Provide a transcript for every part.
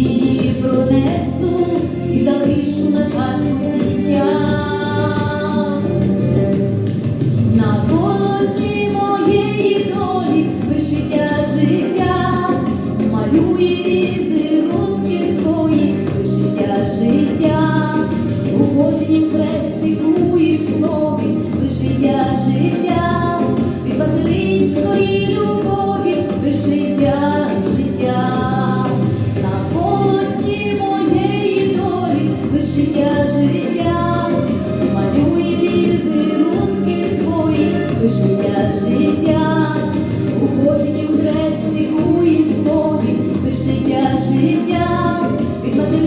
її пронесу і залишу на згадку дня.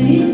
життя.